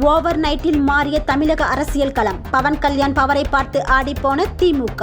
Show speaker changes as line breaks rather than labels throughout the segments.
Over நைட்டில் மாறிய தமிழக அரசியல் களம். பவன் கல்யாண் பவரை பார்த்து ஆடிப்போன திமுக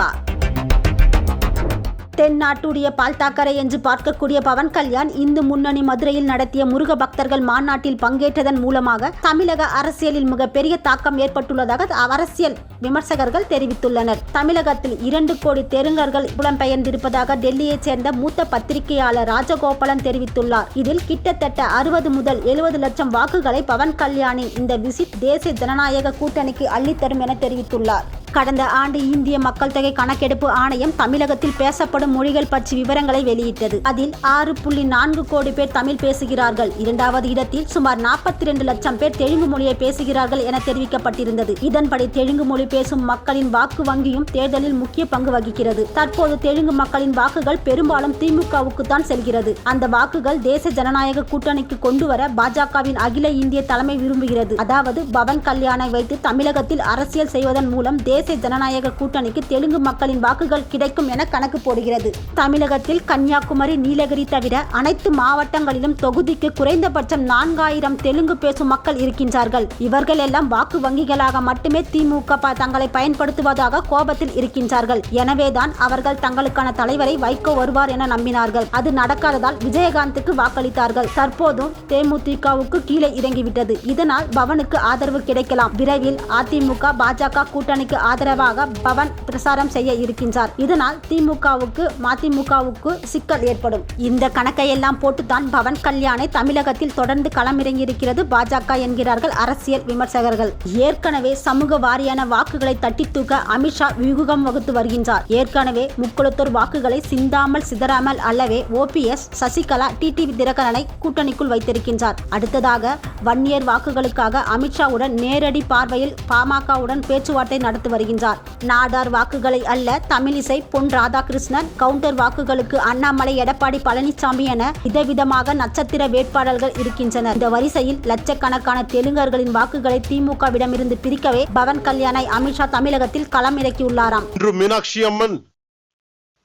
தென்னாட்டுடைய பால்தாக்கரை என்று பார்க்கக்கூடிய பவன் கல்யாண் இந்து முன்னணி மதுரையில் நடத்திய முருக பக்தர்கள் மாநாட்டில் பங்கேற்றதன் மூலமாக தமிழக அரசியலில் மிகப்பெரிய தாக்கம் ஏற்பட்டுள்ளதாக அரசியல் விமர்சகர்கள் தெரிவித்துள்ளனர். தமிழகத்தில் இரண்டு கோடி தெலுங்கர்கள் புலம்பெயர்ந்திருப்பதாக டெல்லியைச் சேர்ந்த மூத்த பத்திரிகையாளர் ராஜகோபாலன் தெரிவித்துள்ளார். இதில் கிட்டத்தட்ட அறுபது முதல் எழுபது லட்சம் வாக்குகளை பவன் கல்யாணின் இந்த விசிட் தேசிய ஜனநாயக கூட்டணிக்கு அள்ளித்தரும் என தெரிவித்துள்ளார். கடந்த ஆண்டு இந்திய மக்கள் தொகை கணக்கெடுப்பு ஆணையம் தமிழகத்தில் பேசப்படும் மொழிகள் பற்றி விவரங்களை வெளியிட்டது. அதில் ஆறு புள்ளி நான்கு கோடி பேர் தமிழ் பேசுகிறார்கள். இரண்டாவது இடத்தில் சுமார் நாற்பத்தி இரண்டு லட்சம் பேர் தெலுங்கு மொழியை பேசுகிறார்கள் என தெரிவிக்கப்பட்டிருந்தது. இதன்படி தெலுங்கு மொழி பேசும் மக்களின் வாக்கு வங்கியும் தேர்தலில் முக்கிய பங்கு வகிக்கிறது. தற்போது தெலுங்கு மக்களின் வாக்குகள் பெரும்பாலும் திமுகவுக்கு தான் செல்கிறது. அந்த வாக்குகள் தேச ஜனநாயக கூட்டணிக்கு கொண்டு வர பாஜகவின் அகில இந்திய தலைமை விரும்புகிறது. அதாவது பவன் கல்யாணை வைத்து தமிழகத்தில் அரசியல் செய்வதன் மூலம் தேசிய ஜனநாயக கூட்டணிக்கு தெலுங்கு மக்களின் வாக்குகள் கிடைக்கும் என கணக்கு போடுகிறது. தமிழகத்தில் கன்னியாகுமரி நீலகிரி தவிர அனைத்து மாவட்டங்களிலும் தொகுதிக்கு குறைந்தபட்சம் நான்காயிரம் தெலுங்கு பேசும் மக்கள் இருக்கின்றார்கள். இவர்கள் எல்லாம் வாக்கு வங்கிகளாக மட்டுமே திமுக தங்களை பயன்படுத்துவதாக கோபத்தில் இருக்கின்றார்கள். எனவேதான் அவர்கள் தங்களுக்கான தலைவரை வைகோ வருவார் என நம்பினார்கள். அது நடக்காததால் விஜயகாந்துக்கு வாக்களித்தார்கள். தற்போதும் தேமுதிகவுக்கு கீழே இறங்கிவிட்டது. இதனால் பவனுக்கு ஆதரவு கிடைக்கலாம். விரைவில் அதிமுக பாஜக கூட்டணிக்கு ஆதரவாக பவன் பிரசாரம் செய்ய இருக்கின்றார். இதனால் திமுகவுக்கு மதிமுகவுக்கு சிக்கல் ஏற்படும். இந்த கணக்கையெல்லாம் போட்டுத்தான் பவன் கல்யாணை தமிழகத்தில் தொடர்ந்து களமிறங்கியிருக்கிறது பாஜக என்கிறார்கள் அரசியல் விமர்சகர்கள். ஏற்கனவே சமூக வாரியான வாக்குகளை தட்டி தூக்க அமித்ஷா வியூகம் வகுத்து வருகின்றார். ஏற்கனவே முக்குளத்தூர் வாக்குகளை சிந்தாமல் சிதறாமல் அல்லவே ஓபிஎஸ் சசிகலா டிடிவி தினகரனை கூட்டணிக்குள் வைத்திருக்கின்றார். அடுத்ததாக வன்னியர் வாக்குகளுக்காக அமித்ஷாவுடன் நேரடி பார்வையில் பாமகவுடன் பேச்சுவார்த்தை நடத்துவார் வருகின்றார். நாடார் வாக்குகளை அல்ல தமிழிசை பொன் ராதாகிருஷ்ணன் கவுண்டர் வாக்குகளுக்கு அண்ணாமலை எடப்பாடி பழனிசாமி என விதவிதமாக நட்சத்திர வேட்பாளர்கள் இருக்கின்றனர். இந்த வரிசையில் லட்சக்கணக்கான தெலுங்கர்களின் வாக்குகளை திமுகவிடமிருந்து பிரிக்கவே பவன் கல்யாணை அமித்ஷா தமிழகத்தில் களம் இறக்கியுள்ளாராம்.
இன்று மீனாட்சி அம்மன்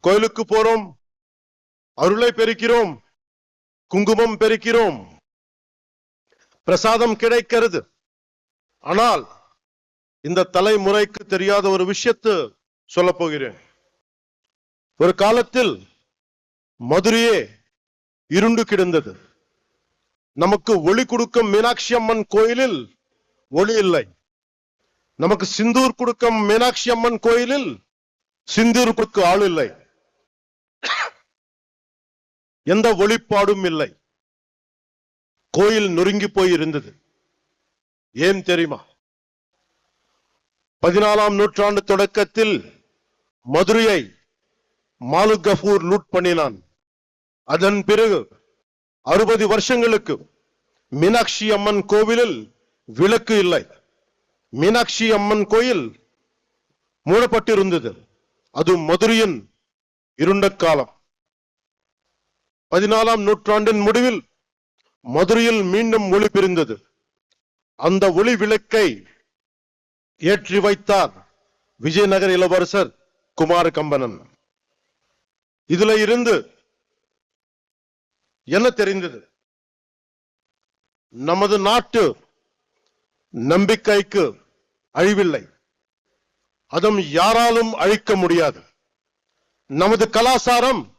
கோயிலுக்கு போறோம். அருளை பெருக்கிறோம் குங்குமம் பெருக்கிறோம் பிரசாதம் கிடைக்கிறது. ஆனால் இந்த தலைமுறைக்கு தெரியாத ஒரு விஷயத்து சொல்ல போகிறேன். ஒரு காலத்தில் மதுரையே இருண்டு கிடந்தது. நமக்கு ஒளி கொடுக்கும் மீனாட்சி அம்மன் கோயிலில் ஒளி இல்லை. நமக்கு சிந்தூர் கொடுக்கும் மீனாட்சி அம்மன் கோயிலில் சிந்தூர் கொடுக்க ஆள் இல்லை. எந்த ஒளிப்பாடும் இல்லை. கோயில் நொறுங்கி போய் இருந்தது ஏன் தெரியுமா? பதினாலாம் நூற்றாண்டு தொடக்கத்தில் மதுரையை மாலு கஃபூர் லூட் பண்ணினான். அதன் பிறகு அறுபது வருஷங்களுக்கு மீனாட்சி அம்மன் கோவிலில் விளக்கு இல்லை. மீனாட்சி அம்மன் கோயில் மூடப்பட்டிருந்தது. அது மதுரையின் இருண்ட காலம். பதினாலாம் நூற்றாண்டின் முடிவில் மதுரையில் மீண்டும் ஒளி பிரிந்தது. அந்த ஒளி விளக்கை ஏற்றி வைத்தார் விஜயநகர் இளவரசர் குமார கம்பனன் இதுல இருந்து என்ன தெரிந்தது? நமது நாட்டு நம்பிக்கைக்கு அழிவில்லை. அதுவும் யாராலும் அழிக்க முடியாது. நமது கலாச்சாரம்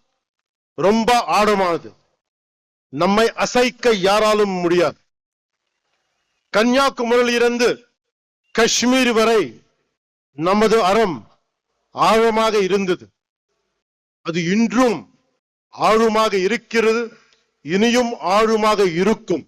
ரொம்ப ஆழமானது. நம்மை அசைக்க யாராலும் முடியாது. கன்னியாகுமரியில் இருந்து காஷ்மீர் வரை நமது அறம் ஆழமாக இருந்தது. அது இன்றும் ஆழமாக இருக்கிறது இனியும் ஆழமாக இருக்கும்.